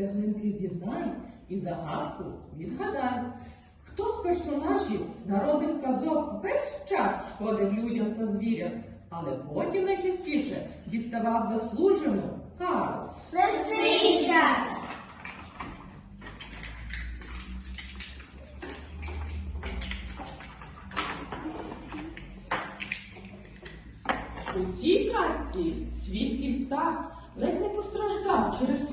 цеглинки з'єднай і загадку відгадай. Хто з персонажів народних казок весь час шкодив людям та звірям, але потім найчастіше діставав заслужену кару? Лисиця. У цій казці свійський птах ледь не постраждав через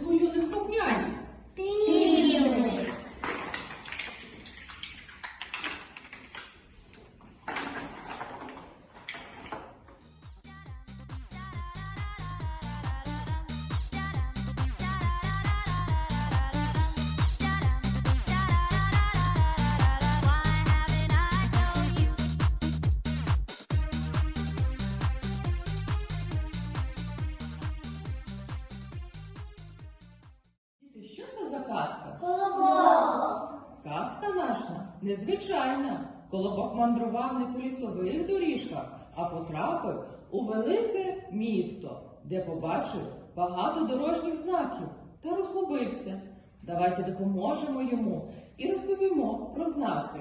незвичайна. Колобок мандрував не по лісових доріжках, а потрапив у велике місто, де побачив багато дорожніх знаків та розгубився. Давайте допоможемо йому і розповімо про знаки.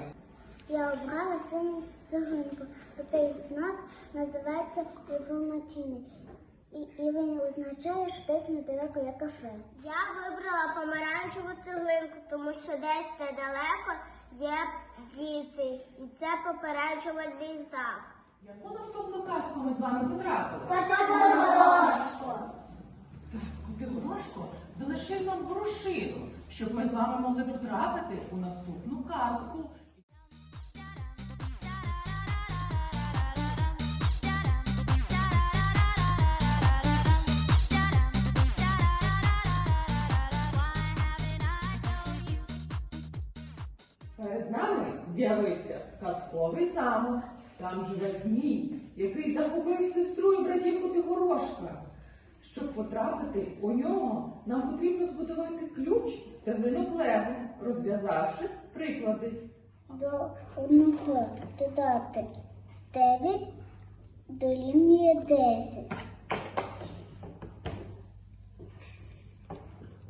Я обрала синю цеглинку. Оцей знак називається інформаційний. І, і він означає, що десь недалеко є кафе. Я вибрала помаранчеву цеглинку, тому що десь недалеко є діти. І це попереджувальний знак. Яку наступну казку ми з вами потрапили? Котогорошко. Так, Котигорошко залишив нам грошину, щоб ми з вами могли потрапити у наступну казку. Перед нами з'явився казковий замок. Там живе змій, який загубив сестру і братів Котигорошка. Щоб потрапити у нього, нам потрібно збудувати ключ з цеглинок лего, розв'язавши приклади. До одного додати 9 дорівнює 10.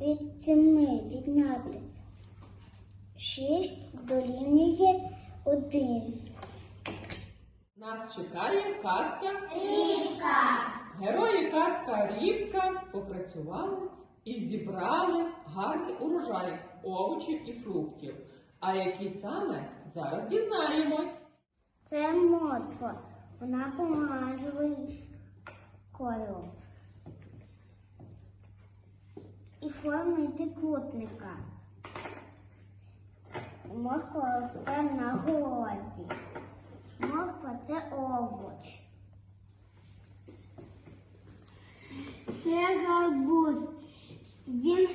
Від 7 відняти 6 дорівнює 1. Нас чекає казка. Ріка. Герої казка Рібка попрацювали і зібрали гарний урожай овочів і фруктів. А які саме зараз дізнаємось. Це морква. Вона помаранчевий кольору. І форми трикутника. Морква росте на городі. Морква це овоч. Це гарбуз. Він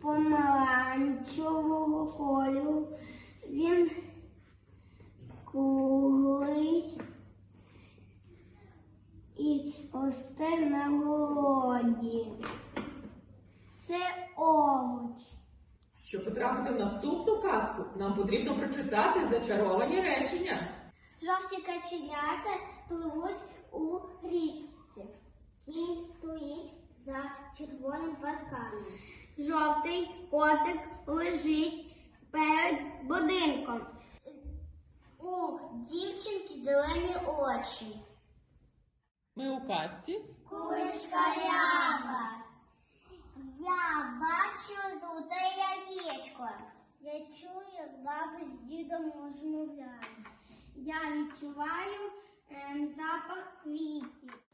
помаранчевого кольору. Він круглий і росте на городі. Це овоч. Щоб потрапити в наступну казку, нам потрібно прочитати зачаровані речення. Жовті каченята пливуть у річці. Кінь стоїть за червоним парканом. Жовтий котик лежить перед будинком. У дівчинки зелені очі. Ми у казці. Курочка ряба. Я бачу золоте яєчко. Я чую, як баба з дідом розмовляють. Я відчуваю ем, запах квітів.